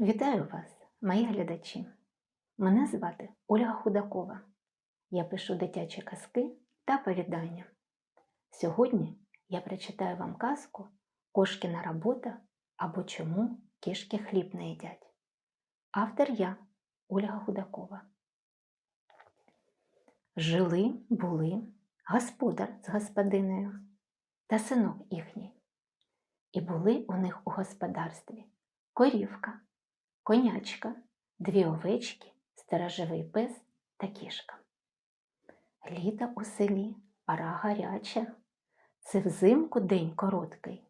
Вітаю вас, мої глядачі! Мене звати Ольга Худакова. Я пишу дитячі казки та повідання. Сьогодні я прочитаю вам казку Кошкіна робота або чому кішки хліб не їдять. Автор я Ольга Худакова. Жили були господар з господинею та синок їхній. І були у них у господарстві корівка, конячка, дві овечки, сторожовий пес та кішка. Літо у селі пора гаряча, це взимку день короткий,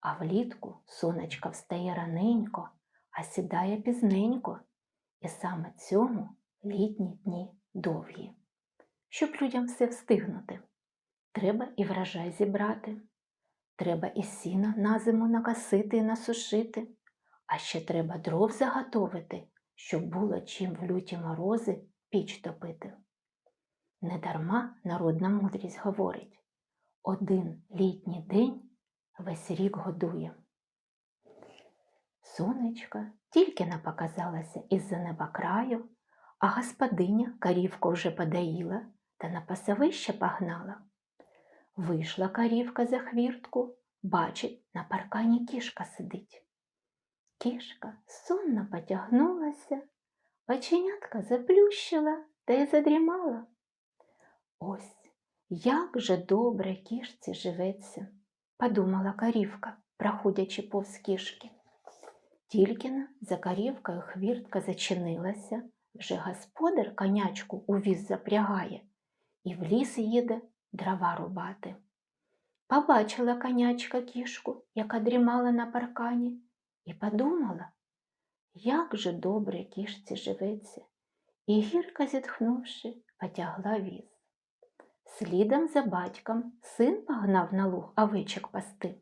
а влітку сонечко встає раненько, а сідає пізненько, і саме цьому літні дні довгі. Щоб людям все встигнути, треба і врожай зібрати, треба і сіна на зиму накосити і насушити, а ще треба дров заготовити, щоб було чим в люті морози піч топити. Недарма народна мудрість говорить один літній день весь рік годує. Сонечко тільки не показалося із-за неба краю, а господиня корівку вже подаїла та на пасовище погнала. Вийшла корівка за хвіртку, бачить, на паркані кішка сидить. Кішка сонно потягнулася, оченятка заплющила та й задрімала. Ось як же добре кішці живеться, подумала корівка, проходячи повз кішки. Тільки за корівкою хвіртка зачинилася, вже господар конячку у віз запрягає і в ліс їде дрова рубати. Побачила конячка кішку, яка дрімала на паркані, і подумала, як же добре кішці живеться, і гірко зітхнувши, потягла віз. Слідом за батьком син погнав на луг овечок пасти.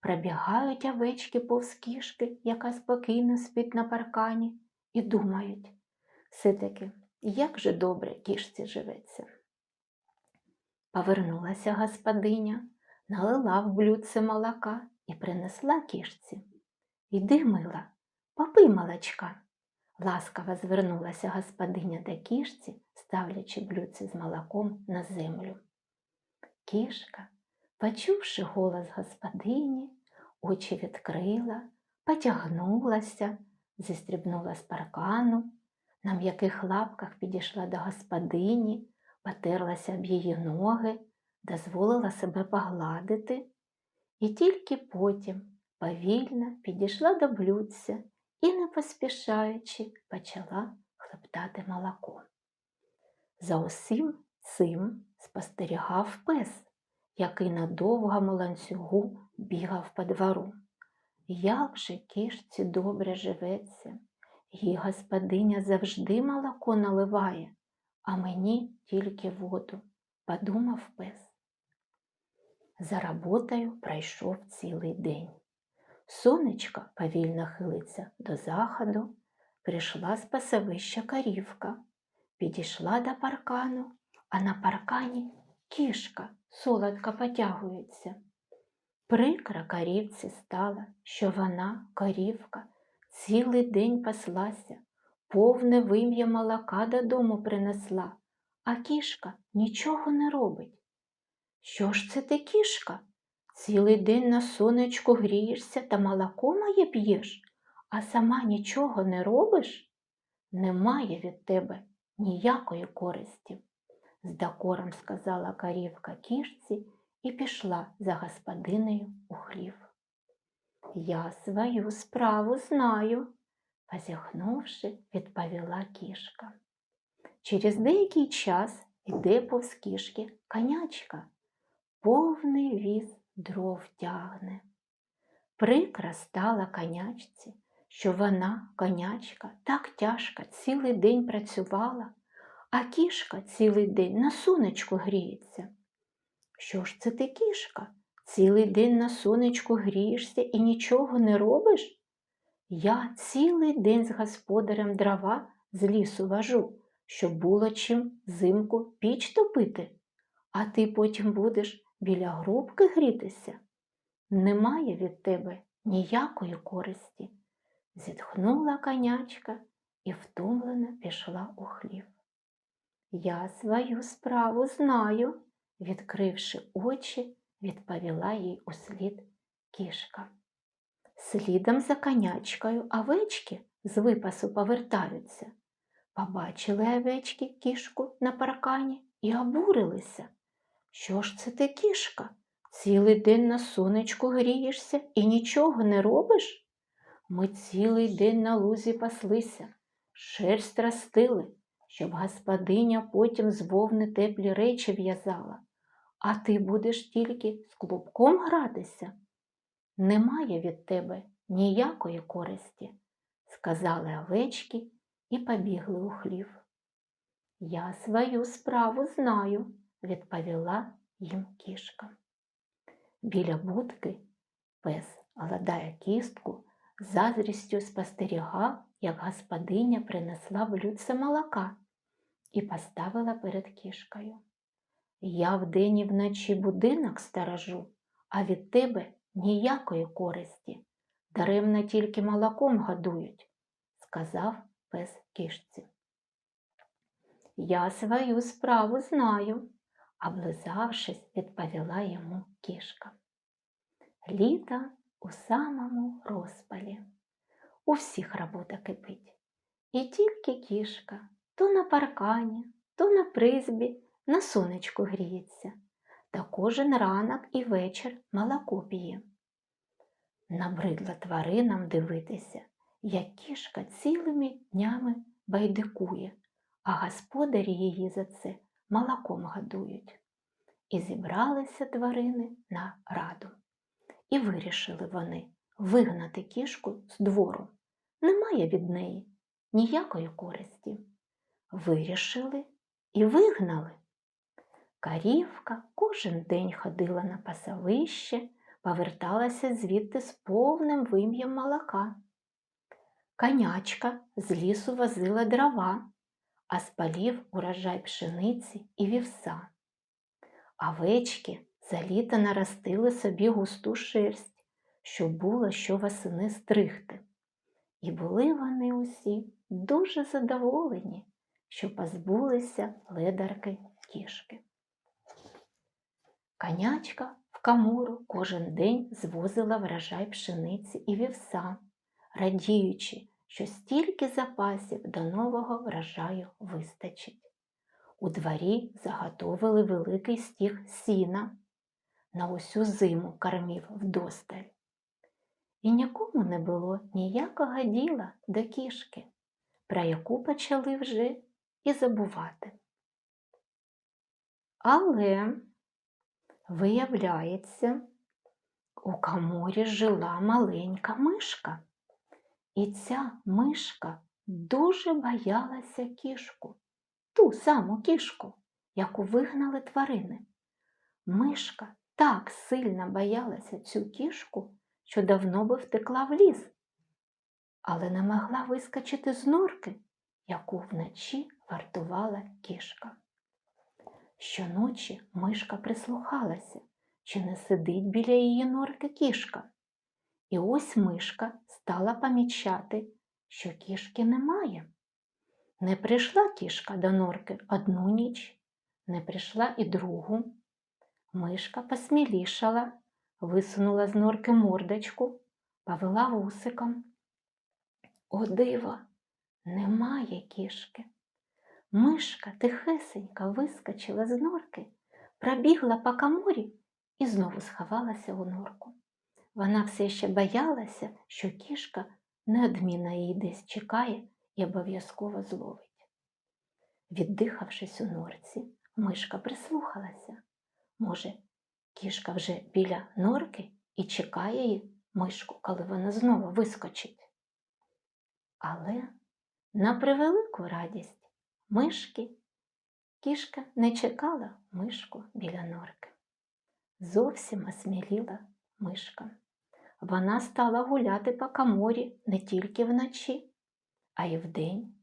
Пробігають овечки повз кішки, яка спокійно спить на паркані, і думають все-таки, як же добре кішці живеться. Повернулася господиня, налила в блюдце молока і принесла кішці. Іди, мила, попий молочка. Ласкаво звернулася господиня до кішці, ставлячи блюдце з молоком на землю. Кішка, почувши голос господині, очі відкрила, потягнулася, зістрібнула з паркану, на м'яких лапках підійшла до господині, потерлася об її ноги, дозволила себе погладити, і тільки потім повільно підійшла до блюдця і, не поспішаючи, почала хлептати молоко. За усім цим спостерігав пес, який на довгому ланцюгу бігав по двору. Як же кішці добре живеться, її господиня завжди молоко наливає, а мені тільки воду, подумав пес. За роботою пройшов цілий день. Сонечко повільно хилиться до заходу, прийшла з пасовища корівка, підійшла до паркану, а на паркані кішка солодко потягується. Прикра корівці стала, що вона, корівка, цілий день паслася, повне вим'я молока додому принесла, а кішка нічого не робить. Що ж це ти кішка? Цілий день на сонечку грієшся та молоко моє п'єш, а сама нічого не робиш? Немає від тебе ніякої користі, з докором сказала корівка кішці і пішла за господинею у хлів. Я свою справу знаю, позіхнувши, відповіла кішка. Через деякий час іде повз кішки конячка, повний віз дров тягне. Прикра стала конячці, що вона, конячка, так тяжко цілий день працювала, а кішка цілий день на сонечку гріється. Що ж це ти, кішка? Цілий день на сонечку грієшся і нічого не робиш? Я цілий день з господарем дрова з лісу важу, щоб було чим зимку піч топити, а ти потім будеш біля грубки грітися. Немає від тебе ніякої користі. Зітхнула конячка і втомлено пішла у хлів. Я свою справу знаю, відкривши очі, відповіла їй услід кішка. Слідом за конячкою овечки з випасу повертаються. Побачили овечки кішку на паркані і обурилися. Що ж це ти, кішка? Цілий день на сонечку грієшся і нічого не робиш? Ми цілий день на лузі паслися, шерсть ростили, щоб господиня потім з вовни теплі речі в'язала, а ти будеш тільки з клубком гратися. Немає від тебе ніякої користі, сказали овечки і побігли у хлів. Я свою справу знаю, відповіла їм кішка. Біля будки пес гладає кістку, з заздрістю спостерігав, як господиня принесла в блюдце молока і поставила перед кішкою. Я вдень і вночі будинок сторожу, а від тебе ніякої користі. Даремно тільки молоком годують, сказав пес кішці. Я свою справу знаю, облизавшись, відповіла йому кішка. Літо у самому розпалі. У всіх робота кипить. І тільки кішка то на паркані, то на призбі на сонечку гріється, та кожен ранок і вечір молоко п'є. Набридла тваринам дивитися, як кішка цілими днями байдикує, а господарі її за це молоком годують. І зібралися тварини на раду. І вирішили вони вигнати кішку з двору. Немає від неї ніякої користі. Вирішили і вигнали. Карівка кожен день ходила на пасовище, поверталася звідти з повним вим'ям молока. Конячка з лісу возила дрова, а з полів урожай пшениці і вівса. Овечки за літо наростили собі густу шерсть, щоб було що восени стригти. І були вони усі дуже задоволені, що позбулися ледарки кішки. Конячка в камору кожен день звозила врожай пшениці і вівса, радіючи, що стільки запасів до нового врожаю вистачить. У дворі заготовили великий стіг сіна, на усю зиму кормів вдосталь. І нікому не було ніякого діла до кішки, про яку почали вже і забувати. Але, виявляється, у каморі жила маленька мишка, і ця мишка дуже боялася кішку, ту саму кішку, яку вигнали тварини. Мишка так сильно боялася цю кішку, що давно би втекла в ліс, але не могла вискочити з норки, яку вночі вартувала кішка. Щоночі мишка прислухалася, чи не сидить біля її норки кішка. І ось мишка стала помічати, що кішки немає. Не прийшла кішка до норки одну ніч, не прийшла і другу. Мишка посмілішала, висунула з норки мордочку, повела вусиком. О, диво, немає кішки. Мишка тихесенько вискочила з норки, пробігла по каморі і знову сховалася у норку. Вона все ще боялася, що кішка неодмінно її десь чекає і обов'язково зловить. Віддихавшись у норці, мишка прислухалася. Може, кішка вже біля норки і чекає її мишку, коли вона знову вискочить. Але на превелику радість мишки кішка не чекала мишку біля норки. Зовсім осміліла мишка. Вона стала гуляти по каморі не тільки вночі, а й вдень.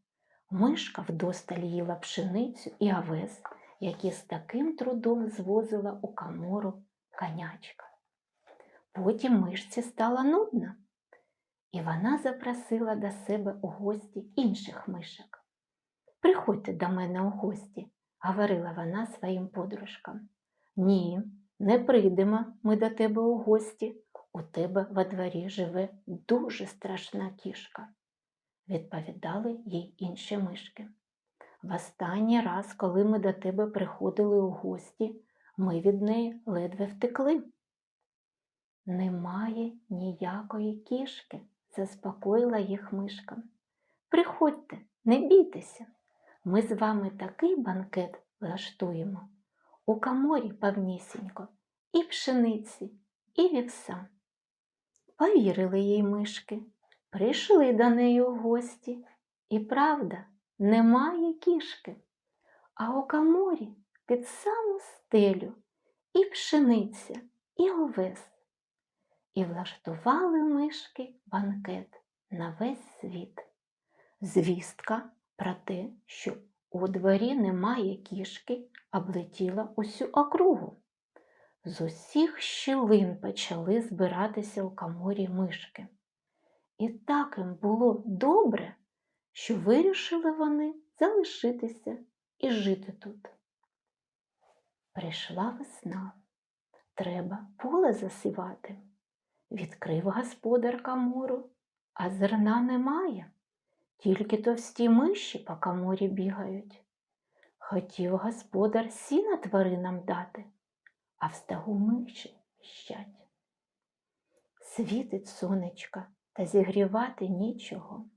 Мишка вдосталь їла пшеницю і овес, які з таким трудом звозила у камору конячка. Потім мишці стало нудно, і вона запросила до себе у гості інших мишок. Приходьте до мене у гості, говорила вона своїм подружкам. Ні, не прийдемо ми до тебе у гості. У тебе во дворі живе дуже страшна кішка, відповідали їй інші мишки. В останній раз, коли ми до тебе приходили у гості, ми від неї ледве втекли. Немає ніякої кішки, заспокоїла їх мишка. Приходьте, не бійтеся, ми з вами такий банкет влаштуємо. У каморі повнісінько і пшениці, і вівса. Повірили їй мишки, прийшли до неї у гості, і правда, немає кішки, а у каморі під саму стелю і пшениця, і овес. І влаштували мишки банкет на весь світ. Звістка про те, що у дворі немає кішки, облетіла усю округу. З усіх щілин почали збиратися у каморі мишки. І так їм було добре, що вирішили вони залишитися і жити тут. Прийшла весна. Треба поле засівати. Відкрив господар камору, а зерна немає. Тільки товсті миші по каморі бігають. Хотів господар сіна тваринам дати, а в стагу миші. Світить сонечко, та зігрівати нічого.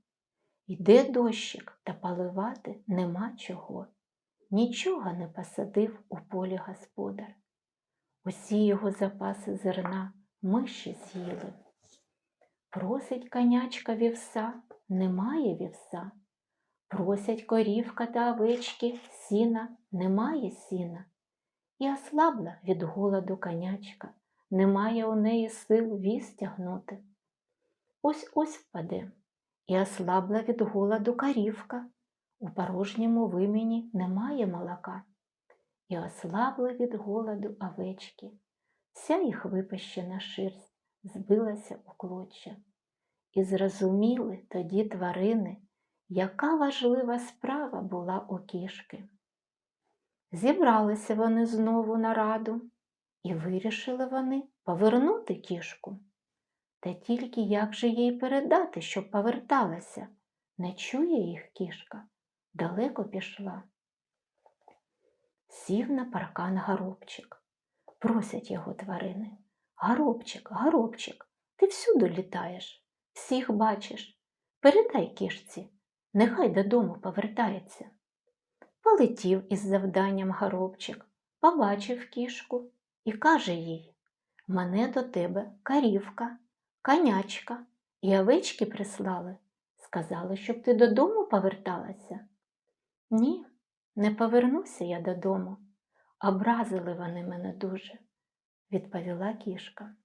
Йде дощик, та поливати нема чого. Нічого не посадив у полі господар. Усі його запаси зерна миші з'їли. Просить конячка вівса, немає вівса. Просять корівка та овечки сіна, немає сіна. І ослабла від голоду конячка, немає у неї сил віз тягнути. Ось ось впаде, і ослабла від голоду корівка, у порожньому вимені немає молока. І ослабла від голоду овечки, вся їх випащена шерсть збилася у клоччя. І зрозуміли тоді тварини, яка важлива справа була у кішки. Зібралися вони знову на раду і вирішили вони повернути кішку. Та тільки як же їй передати, щоб поверталася? Не чує їх кішка, далеко пішла. Сів на паркан горобчик. Просять його тварини. Горобчик, горобчик, ти всюди літаєш, всіх бачиш. Передай кішці, нехай додому повертається. Полетів із завданням горобчик, побачив кішку і каже їй Мене до тебе корівка, конячка і овечки прислали. Сказали, щоб ти додому поверталася. Ні, не повернуся я додому. Образили вони мене дуже, відповіла кішка.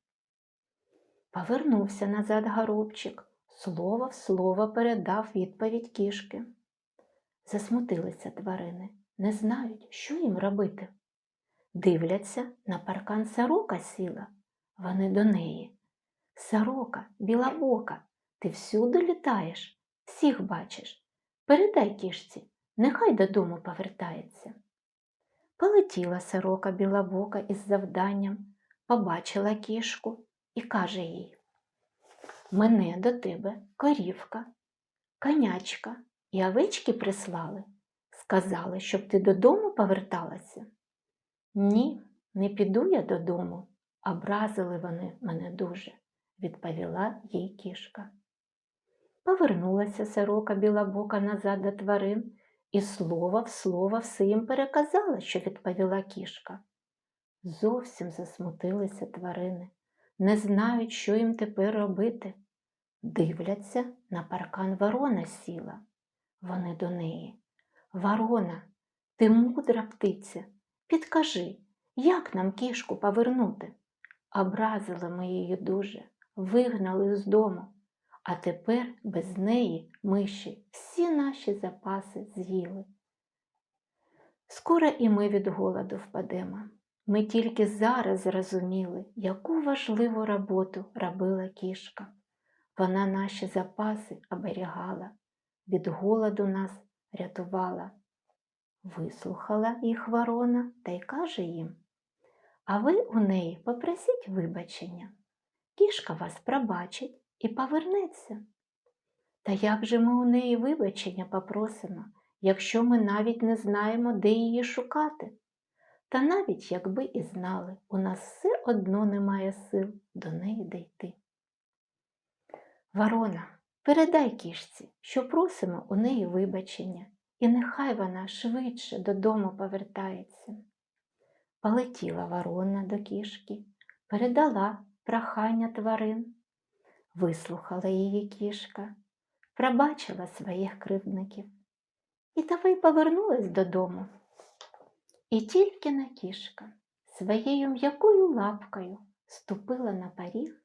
Повернувся назад горобчик, слово в слово передав відповідь кішки. Засмутилися тварини, не знають, що їм робити. Дивляться, на паркан сорока сіла, вони до неї. Сорока, білобока, ти всюди літаєш, всіх бачиш. Передай кішці, нехай додому повертається. Полетіла сорока білобока із завданням, побачила кішку і каже їй Мене до тебе корівка, конячка і овечки прислали. Сказали, щоб ти додому поверталася. Ні, не піду я додому, образили вони мене дуже, відповіла їй кішка. Повернулася сорока білобока назад до тварин і слово в слово все їм переказала, що відповіла кішка. Зовсім засмутилися тварини, не знають, що їм тепер робити. Дивляться, на паркан ворона сіла. Вони до неї. Ворона, ти мудра птиця, підкажи, як нам кішку повернути? Образили ми її дуже, вигнали з дому, а тепер без неї миші всі наші запаси з'їли. Скоро і ми від голоду впадемо. Ми тільки зараз зрозуміли, яку важливу роботу робила кішка. Вона наші запаси оберігала, від голоду нас рятувала. Вислухала їх ворона та й каже їм, а ви у неї попросіть вибачення. Кішка вас пробачить і повернеться. Та як же ми у неї вибачення попросимо, якщо ми навіть не знаємо, де її шукати? Та навіть якби і знали, у нас все одно немає сил до неї дійти. Ворона, передай кішці, що просимо у неї вибачення, і нехай вона швидше додому повертається. Полетіла ворона до кішки, передала прохання тварин, вислухала її кішка, пробачила своїх кривдників і давай повернулась додому. І тільки на кішка своєю м'якою лапкою ступила на поріг,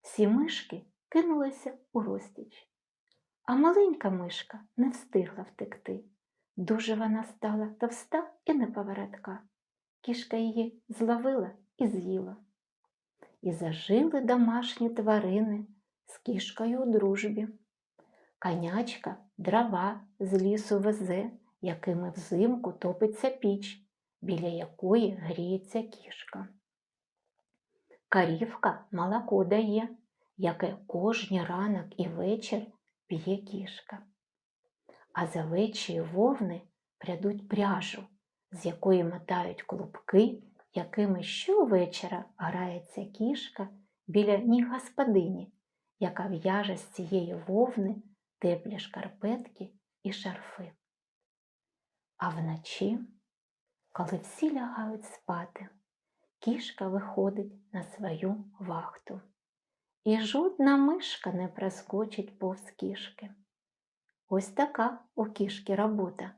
всі мишки кинулися у розтіч, а маленька мишка не встигла втекти. Дуже вона стала товста і неповоротка. Кішка її зловила і з'їла. І зажили домашні тварини з кішкою у дружбі. Конячка дрова з лісу везе, якими взимку топиться піч, біля якої гріється кішка. Карівка молоко дає, яке кожні ранок і вечір п'є кішка. А за вечі вовни прядуть пряжу, з якої мотають клубки, якими щовечора грається кішка біля ніг господині, яка в'яже з цієї вовни теплі шкарпетки і шарфи. А вночі, коли всі лягають спати, кішка виходить на свою вахту. І жодна мишка не проскочить повз кішки. Ось така у кішки робота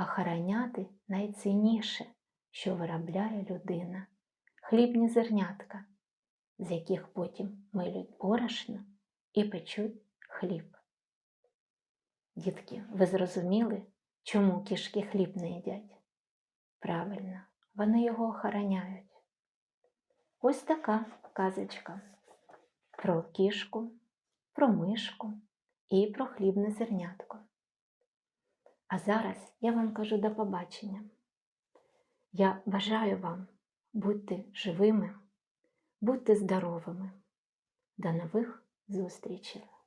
охороняти найцінніше, що виробляє людина хлібні зернятка, з яких потім милють борошно і печуть хліб. Дітки, ви зрозуміли, чому кішки хліб не їдять? Правильно, вони його охороняють. Ось така казочка про кішку, про мишку і про хлібне зернятко. А зараз я вам кажу до побачення. Я бажаю вам бути живими, бути здоровими. До нових зустрічей!